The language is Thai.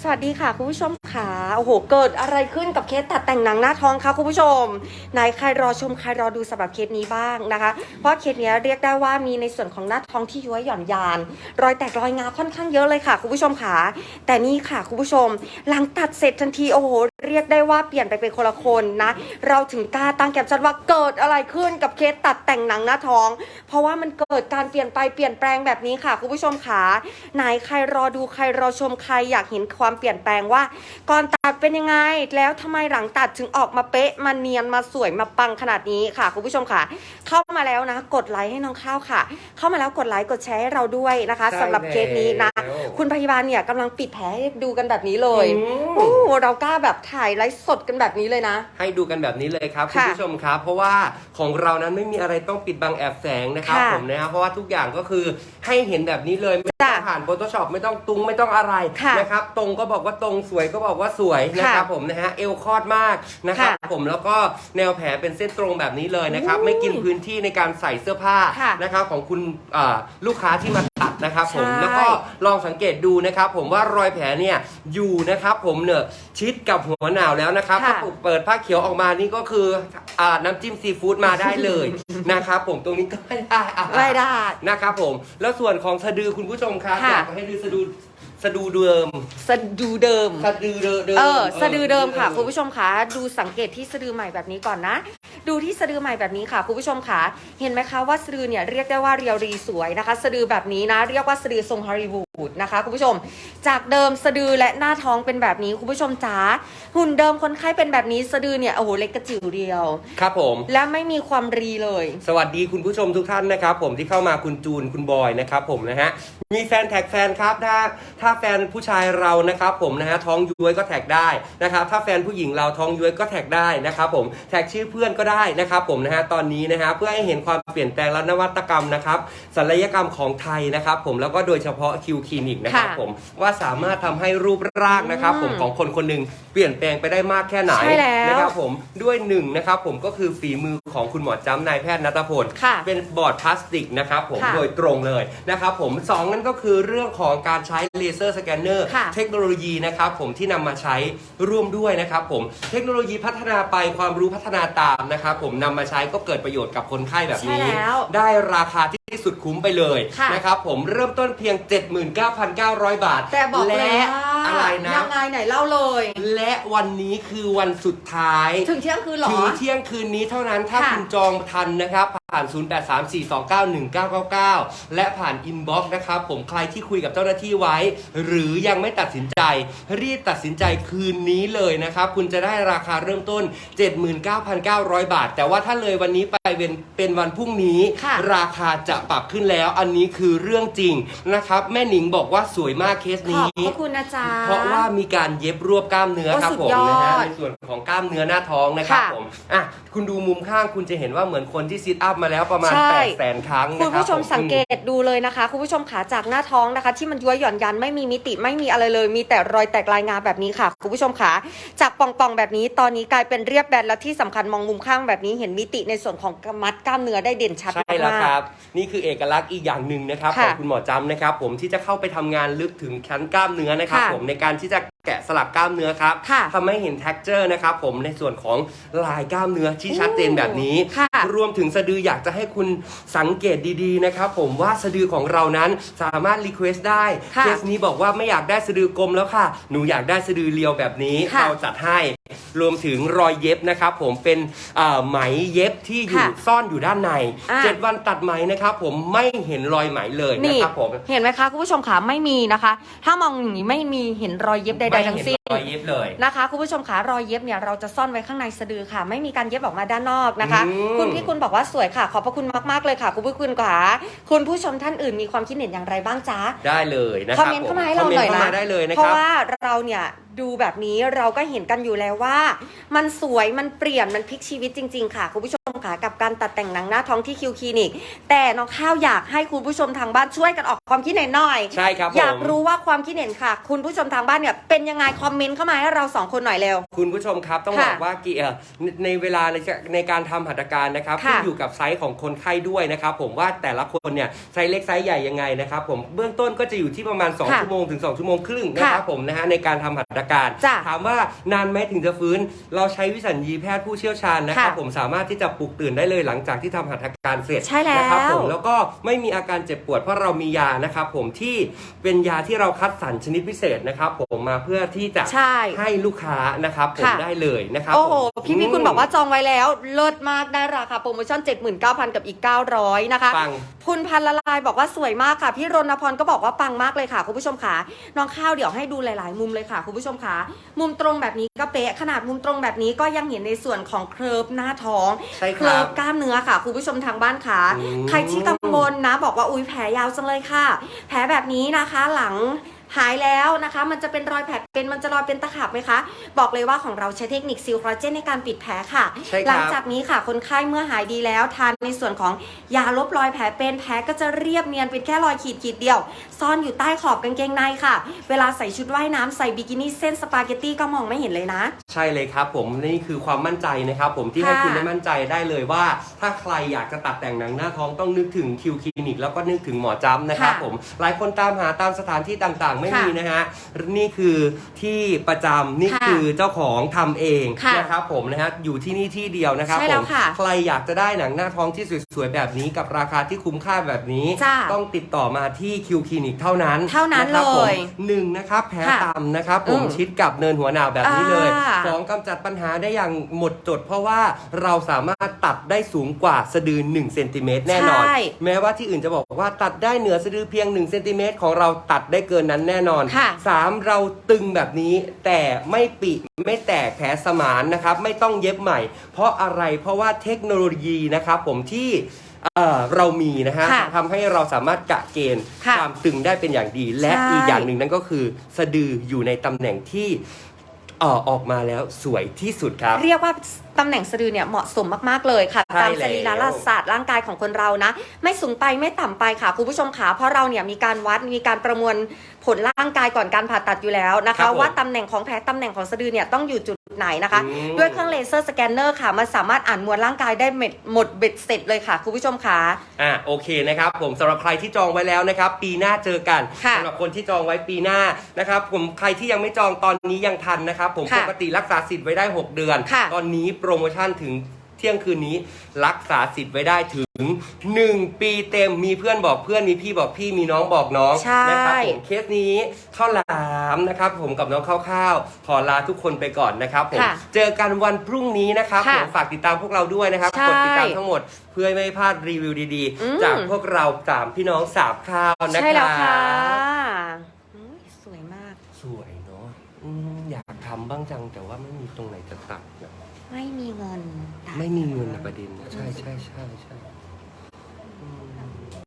สวัสดีค่ะ คุณผู้ชม ค่ะโอ้โห เกิดอะไรขึ้นกับเคสตัดแต่งหนังหน้าท้องคะคุณผู้ชมไหนใครรอชมใครรอดูสำหรับเคสนี้บ้างนะคะ เพราะเคสนี้เรียกได้ว่ามีในส่วนของหน้าท้องที่ย้วยหย่อนยาน รอยแตกรอยงาค่อนข้างเยอะเลยค่ะคุณผู้ชมค่ะแต่นี่ค่ะคุณผู้ชม หลังตัดเสร็จทันทีโอ้โหเรียกได้ว่าเปลี่ยนไปเป็นคนละคนนะ เราถึงกล้าตั้งแคปชั่นว่าเกิดอะไรขึ้นกับเคสตัดแต่งหนังหน้าท้อง เพราะว่ามันเกิดการเปลี่ยนไปเปลี่ยนแปลงแบบนี้ค่ะคุณผู้ชมค่ะไหนใครรอดูใครรอชมใครอยากเห็นความเปลี่ยนแปลงว่า ก่อน ตัดเป็นยังไงแล้วทำไมหลังตัดถึงออกมาเป๊ะมาเนียนมาสวยมาปังขนาดนี้ค่ะคุณผู้ชมค่ะ เข้ามาแล้วนะ กดไลค์ให้น้องข้าวค่ะ เข้ามาแล้วกดไลค์กดแชร์ให้เราด้วยนะคะใช่สำหรับเคสนี้นะแล้วคุณพยาบาลเนี่ยกำลังปิดแผลให้ดูกันแบบนี้เลยอืมโอ้เรากล้าแบบถ่ายไลฟ์สดกันแบบนี้เลยนะ ให้ดูกันแบบนี้เลยครับคุณค่ะผู้ชมครับ เพราะว่าของเรานั้นไม่มีอะไรต้องปิดบังแอบแฝงนะครับค่ะผมนะครับเพราะว่าทุกอย่างก็คือให้เห็นแบบนี้เลยไม่ต้จ้ะองผ่าน Photoshop ไม่ต้องตุงไม่ต้องอะไรค่ะนะครับตรงก็บอกว่าตรงสวยก็บอกว่าสวยนะครับผมนะฮะเอวคลอดมากนะครับค่ะผมแล้วก็แนวแผลเป็นเส้นตรงแบบนี้เลยนะครับอุ้ยไม่กินพื้นที่ในการใส่เสื้อผ้าค่ะนะครับของคุณอ่าลูกค้าที่มาตัดนะครับผมใช่แล้วก็ลองสังเกตดูนะครับผมว่ารอยแผลเนี่ยอยู่นะครับผมเนี่ยชิดกับหัวหนาวแล้วนะครับค่ะถ้าเปิดผ้าเขียวออกมานี่ก็คืออ่าน้ำจิ้มซีฟู้ดมาได้เลยนะครับผมตรงนี้ก็ไม่ได้อะไม่ได้นะครับผมแล้วส่วนของสะดือคุณผู้ชมครับค่ะอยากให้ดูสะดือ สะดือเดิม สะดูเดิม สะดือเดิมเออ สะดือเดิมค่ะคุณผู้ชมคะ ดูสังเกตที่สะดือใหม่แบบนี้ก่อนนะ ดูที่สะดือใหม่แบบนี้ค่ะคุณผู้ชมคะเห็นไหมคะว่าสะดือเนี่ยเรียกได้ว่าเรียวรีสวยนะคะ สะดือแบบนี้นะเรียกว่าสะดือทรงฮอลลีวูดนะคะคุณผู้ชม จากเดิมสะดือและหน้าท้องเป็นแบบนี้คุณผู้ชมจ๋าหุ่นเดิมคนไข้เป็นแบบนี้สะดือเนี่ยโอ้โหเล็กกระจิ๋วเดียว ครับผม และไม่มีความรีเลย สวัสดีคุณผู้ชมทุกท่านนะครับ ผมที่เข้ามาคุณจูนคุณบอยนะครับผมนะฮะมีแฟนแท็กแฟนครับถ้าถ้าแฟนผู้ชายเรานะครับผมนะฮะท้องย้วยก็แท็กได้นะครับถ้าแฟนผู้หญิงเราท้องย้วยก็แท็กได้นะครับผมแท็กชื่อเพื่อนก็ได้นะครับผมนะฮะตอนนี้นะฮะเพื่อให้เห็นความเปลี่ยนแปลงและนวัตกรรมนะครับศัลยกรรมของไทยนะครับ ผมแล้วก็โดยเฉพาะคิวคลินิกนะครับค่ะผมว่าสามารถทำให้รูปร่างนะครับ ผมอืมของคนคนหนึ่งเปลี่ยนแปลงไปได้มากแค่ไหนใช่แล้วนะครับผมด้วยหนึ่งนะครับผมก็คือฝีมือของคุณหมอจ้ำนายแพทย์นัทพลค่ะเป็นบอร์ดพลาสติกนะครับผมค่ะโดยตรงเลยนะครับผมสองนั่นก็คือเรื่องของการใช้เลเซอร์สแกนเนอร์ ค่ะ เทคโนโลยีนะครับผมที่นำมาใช้ร่วมด้วยนะครับผมเทคโนโลยีพัฒนาไปความรู้พัฒนาตามนะครับผมนำมาใช้ก็เกิดประโยชน์กับคนไข้แบบนี้ ใช่แล้ว ได้ราคาที่ สุดคุ้มไปเลยค่ะนะครับผมเริ่มต้นเพียง 79,900 บาทแต่บอกเลยและว่าอะไรนะ ยังไงไหนเล่าเลย และวันนี้คือวันสุดท้าย ถึงเที่ยงคืนเหรอ ถึงเที่ยงคืนนี้เท่านั้นถ้าค่ะคุณจองทันนะครับ ผ่าน 0834291999 และผ่านอินบ็อกซ์นะครับผมใครที่คุยกับเจ้าหน้าที่ไว้ หรือยังไม่ตัดสินใจ รีบตัดสินใจคืนนี้เลยนะครับ คุณจะได้ราคาเริ่มต้น 79,900 บาท แต่ว่าถ้าเลยวันนี้ไปเป็นเป็นวันพรุ่งนี้ ค่ะ ราคาจะปรับขึ้นแล้ว อันนี้คือเรื่องจริงนะครับ แม่หนิงบอกว่าสวยมากเคสขอบนี้พระคุณนะจ๊ะ เพราะว่ามีการเย็บรวบกล้ามเนื้อโอ้ครับสุดผมยอดนะฮะในส่วนของกล้ามเนื้อหน้าท้องนะครับค่ะผมอะคุณดูมุมข้างคุณจะเห็นว่าเหมือนคนที่ซิทอัพมาแล้วประมาณใช่8 0 0แสนครั้งคุนะณครับผู้ชมผสังเกตดูเลยนะคะ คุณผู้ชมขาจากหน้าท้องนะคะ ที่มันย้วยหย่อนยันไม่มีมิติไม่มีอะไรเลย มีแต่รอยแตกลายงาแบบนี้ค่ะ คุณผู้ชมขาจากป่องๆแบบนี้ตอนนี้กลายเป็นเรียบแบนและที่สำคัญมองมุมข้างแบบนี้เห็นมิติในส่วนของกมัดกล้ามเนื้อได้เด่นชัดใช่แล้วมากครับนี่คือเอกลักษณ์อีกอย่างหนึ่งนะครับขค่ะองคุณหมอจำนะครับ ผมที่จะเข้าไปทำงานลึกถึงชั้นกล้ามเนื้อนะครับ ค่ะผมในการที่จะแกะสลักกล้ามเนื้อครับค่ะทำให้เห็น t e x t อร์นะครับ ผมในส่วนของลายกล้ามเนื้อที่ชัดเจนแบบนี้ ค่ะ รวมถึงสะดืออยากจะให้คุณสังเกตดีๆนะครับ ผมว่าสะดือของเรานั้นสามารถรีเควสได้ค่ะเคสนี้บอกว่าไม่อยากได้สะดือกลมแล้วค่ะ หนูอยากได้สะดือเรียวแบบนี้ค่ะ เราจัดให้ รวมถึงรอยเย็บนะครับผมเป็นอ่าไหมเย็บที่อยู่ค่ะซ่อนอยู่ด้านในอ่าเจ็ดวันตัดไหมนะครับผมไม่เห็นรอยไหมเลยนะนี่ ครับผม เห็นไหมคะ คุณผู้ชมขาไม่มีนะคะ ถ้ามองอย่างนี้ไม่มีเห็นรอยเย็บใด ๆ ทั้งสิ้นไม่เห็ รอยเย็บเลย นะคะคุณผู้ชมคะรอยเย็บเนี่ยเราจะซ่อนไว้ข้างในสะดือค่ะ ไม่มีการเย็บออกมาด้านนอกนะคะ อืม คุณพี่คุณบอกว่าสวยค่ะ ขอบพระคุณมากๆเลยค่ะ คุณพี่คุณค่ะคุณผู้ชมท่านอื่นมีความคิดเห็นอย่างไรบ้างจ๊ะ ได้เลยนะคคอมรับเมนต์ผเข้ามาให้เราหน่อยคอมมนะต์เข้ามาได้เลยนะเพคราะรับว่าเราเนี่ยดูแบบนี้เราก็เห็นกันอยู่แล้วว่า มันสวยมันเปลี่ยนมันพลิกชีวิตจริง ๆ ค่ะคุณผู้ชมค่ะค่ะ กับการตัดแต่งหนังหน้าท้องที่คิวคลินิก แต่น้องข้าวอยากให้คุณผู้ชมทางบ้านช่วยกันออกความคิดเห็นหน่อย ใช่ครับผม อยากรู้ว่าความคิดเห็นค่ะ คุณผู้ชมทางบ้านเนี่ยเป็นยังไงคอมเมนต์เข้ามาให้เราสองคนหน่อยเร็ว คุณผู้ชมครับต้องค่ะบอกว่ากี่เอ่อในในเวลาในในการทำหัตถการนะครับค่ะขึ้นอยู่กับไซส์ของคนไข้ด้วยนะครับผมว่าแต่ละคนเนี่ยไซส์เล็กไซส์ใหญ่ยังไงนะครับผมเบื้องต้นก็จะอยู่ที่ประมาณ2ค่ะชั่วโมงถึง2ชั่วโมงครึ่งนะครับผมนะฮะในการทำหัตถการจ้ะถามว่านานไหมถึงจะฟื้น เราใช้วิสัญญีแพทย์ผู้เชี่ยวชาญนะครับค่ะผมสามารถที่จะปลุกตื่นได้เลยหลังจากที่ทำหัตถการเสร็จใช่แล้วนะครับผมแล้วก็ไม่มีอาการเจ็บปวดเพราะเรามียานะครับผมที่เป็นยาที่เราคัดสรรชนิดพิเศษนะครับผมมาเพื่อที่จะใช่ให้ลูกค้านะครับผมค่ะได้เลยนะครับโอ้โหผมพี่พี่คุณบอกว่าจองไว้แล้ว เลิศมากได้ราคาโปรโมชั่น 79,000 กับอีก 900 นะคะปังคุณพันละลายบอกว่าสวยมากค่ะ พี่รณพรก็บอกว่าปังมากเลยค่ะคุณผู้ชมค่ะน้องข้าวเดี๋ยวให้ดูหลาย ๆ มุมเลยค่ะคุณผู้ชมค่ะมุมตรงแบบนี้ก็เป๊ะขนาดมุมตรงแบบนี้ก็ยังเห็นในส่วนของเคลิร์ฟหน้าท้องใช่เคคลิรัร์บฟกล้ามเนื้อค่ะคุณผู้ชมทางบ้านค่ะ อืม ใครที่กังวลนะ บอกว่าอุ้ยแผลยาวจังเลยค่ะ แผลแบบนี้นะคะหลัง หายแล้วนะคะ มันจะเป็นรอยแผลเป็นมันจะรอยเป็นตะขาบไหมคะ บอกเลยว่าของเราใช้เทคนิคซิลคอลลาเจนในการปิดแผลค่ะ ใช่ครับ หลังจากนี้ค่ะ คนไข้เมื่อหายดีแล้ว ทานในส่วนของยาลบรอยแผลเป็นแผลก็จะเรียบเนียนเป็นแค่รอยขีดขีดเดียว ซ่อนอยู่ใต้ขอบกางเกงในค่ะ เวลาใส่ชุดว่ายน้ำใส่บิกินี่เส้นสปาเกตตี้ก็มองไม่เห็นเลยนะ ใช่เลยครับผมนี่คือความมั่นใจนะครับผมที่ค่ะให้คุณได้มั่นใจได้เลยว่า ถ้าใครอยากจะตัดแต่งหนังหน้าท้องต้องนึกถึงคิวคลินิกแล้วก็นึกถึงหมอจ้ำนะครับค่ะผมหลายคนตามหาตามสถานที่ต่างๆไม่ค่ะมีนะฮะนี่คือที่ประจำนี่ค่ะคือเจ้าของทำเองค่ะนะครับผมนะฮะอยู่ที่นี่ที่เดียวนะครับใช่ผแล้วมค่ะใครอยากจะได้หนังหน้าท้องที่สวยๆแบบนี้กับราคาที่คุ้มค่าแบบนี้ จ้าต้องติดต่อมาที่คิวคลินิกเท่านั้นเท่านั้นะครับผมเลยหนึ่งนะครับแผลค่ะต่ำนะครับผมอืมชิดกับเนินหัวหนาวแบบนี้เลยอ่าสองกำจัดปัญหาได้อย่างหมดจด เพราะว่าเราสามารถตัดได้สูงกว่าสะดือ1เซนติเมตรแน่นอน ใช่แม้ว่าที่อื่นจะบอกว่าตัดได้เหนือสะดือเพียง1เซนติเมตรของเราตัดได้เกินนั้นแน่นอนค่ะ สามเราตึงแบบนี้ แต่ไม่ปิไม่แตกแผลสมานนะครับ ไม่ต้องเย็บใหม่ เพราะอะไรเพราะว่าเทคโนโลยีนะครับผมที่เอ่อเรามีนะฮะค่ะทำให้เราสามารถกะเกณฑ์ค่ะความตึงได้เป็นอย่างดี และใช่อีกอย่างหนึ่งนั่นก็คือ สะดืออยู่ในตำแหน่งที่ เอ่อออกมาแล้วสวยที่สุดครับ เรียกว่าตำแหน่งสะดือเนี่ยเหมาะสมมากๆเลยค่ะ ใช่ตามสแล้วรีระศาสตร์ร่างกายของคนเรานะ ไม่สูงไปไม่ต่ำไปค่ะคุณผู้ชมขาเพราะเราเนี่ยมีการวัดมีการประมวลผลร่างกายก่อนการผ่าตัดอยู่แล้วนะครัคะ บผม ว่าตำแหน่งของแผลตำแหน่งของสะดือเนี่ยต้องอยู่จุด ไหนนะคะอืมด้วยเครื่องเลเซอร์สแกนเนอร์ค่ะ มันสามารถอ่านมวลร่างกายได้เม็ดหมดเบ็ดเสร็จเลยค่ะ คุณผู้ชมขาอะโอเคนะครับผมสำหรับใครที่จองไว้แล้วนะครับ ปีหน้าเจอกันค่ะสำหรับคนที่จองไว้ปีหน้านะครับผมใครที่ยังไม่จองตอนนี้ยังทันนะครับ ผมค่ะปกติรักษาสิทธิ์ไว้ได้ 6 เดือนค่ะตอนนี้โปรโมชั่นถึง เที่ยงคืนนี้รักษาสิทธิ์ไว้ได้ถึง 1 ปีเต็มมีเพื่อนบอกเพื่อนมีพี่บอกพี่มีน้องบอกน้องใช่ นะครับผมเคสนี้ข้าวหลามนะครับ ผมกับน้องข้าวๆขอลาทุกคนไปก่อนนะครับผมค่ะเจอกันวันพรุ่งนี้นะครับค่ะผมฝากติดตามพวกเราด้วยนะครับใช่กดติดตามทั้งหมดเพื่อไม่ให้พลาดรีวิวดีอืม ๆ จากพวกเราสามพี่น้องสามข้าวนะครับ ใช่แล้วค่ะอุ๊ยสวยมาก สวยเนาะอืมอยากทำบ้างจังแต่ว่าไม่มีตรงไหนจะตัดนะ ไม่มีเงินไม่มีเงินนะประเด็นนะใช่ใช่ใช่ใช่